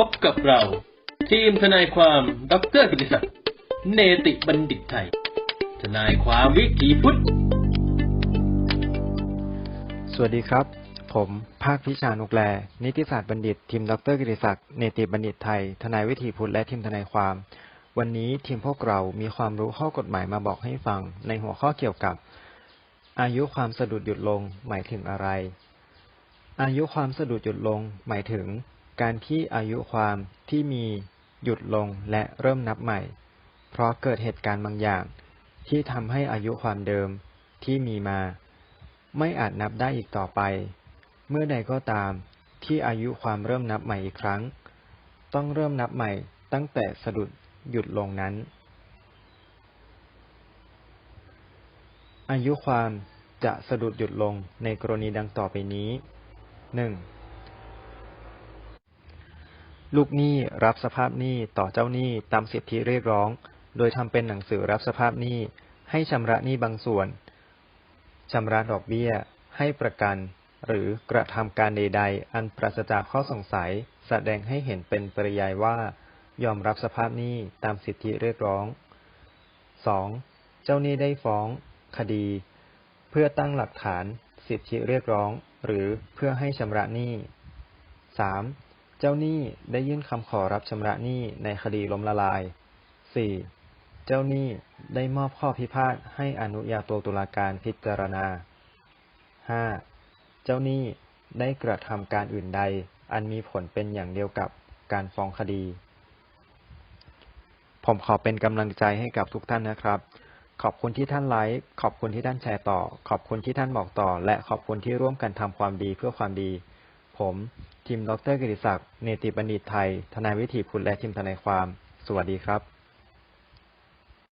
พบกับเรา ทีมทนายความดรกิติศักดิ์เนติบัณฑิตไทย ทนายความวิถีพุทธ สวัสดีครับ ผม ภาคพิชานุกแล นิติศาสตร์บัณฑิต ทีมดรกิติศักดิ์เนติบัณฑิตไทย ทนายวิถีพุทธและทีมทนายความ วันนี้ทีมพวกเรามีความรู้ข้อกฎหมายมาบอกให้ฟัง ในหัวข้อเกี่ยวกับ อายุความสะดุดหยุดลงหมายถึงอะไร อายุความสะดุดหยุดลงหมายถึง การที่อายุความที่มีหยุดลงและเริ่มนับใหม่ เพราะเกิดเหตุการณ์บางอย่าง ที่ทำให้อายุความเดิมที่มีมา ไม่อาจนับได้อีกต่อไป เมื่อใดก็ตามที่อายุความเริ่มนับใหม่อีกครั้ง ต้องเริ่มนับใหม่ตั้งแต่สะดุดหยุดลงนั้น อายุความจะสะดุดหยุดลงในกรณีดังต่อไปนี้ 1. ลูกหนี้รับสภาพหนี้ต่อเจ้าหนี้ตามสิทธิเรียกร้อง โดยทำเป็นหนังสือรับสภาพหนี้ ให้ชำระหนี้บางส่วนชำระดอกเบี้ย ให้ประกัน หรือกระทำการใด ๆ อันปราศจากข้อสงสัย แสดงให้เห็นเป็นปริยายว่า ยอมรับสภาพหนี้ตามสิทธิเรียกร้อง 2. เจ้าหนี้ได้ฟ้อง คดี เพื่อตั้งหลักฐาน สิทธิเรียกร้อง หรือเพื่อให้ชำระหนี้ 3. เจ้าหนี้ได้ยื่นคำขอรับชำระหนี้ในคดีล้มละลาย 4. เจ้าหนี้ได้มอบข้อพิพาทให้อนุญาโตตุลาการพิจารณา 5. เจ้าหนี้ได้กระทำการอื่นใด อันมีผลเป็นอย่างเดียวกับการฟ้องคดี ผมขอเป็นกำลังใจให้กับทุกท่านนะครับ ขอบคุณที่ท่านไลค์ ขอบคุณที่ท่านแชร์ต่อ ขอบคุณที่ท่านบอกต่อ และขอบคุณที่ร่วมกันทำความดีเพื่อความดี ผมทีมดรกิติศักดิ์เนติบัณฑิตไทย ทนายวิถีพุทธและทีมทนายความ สวัสดีครับ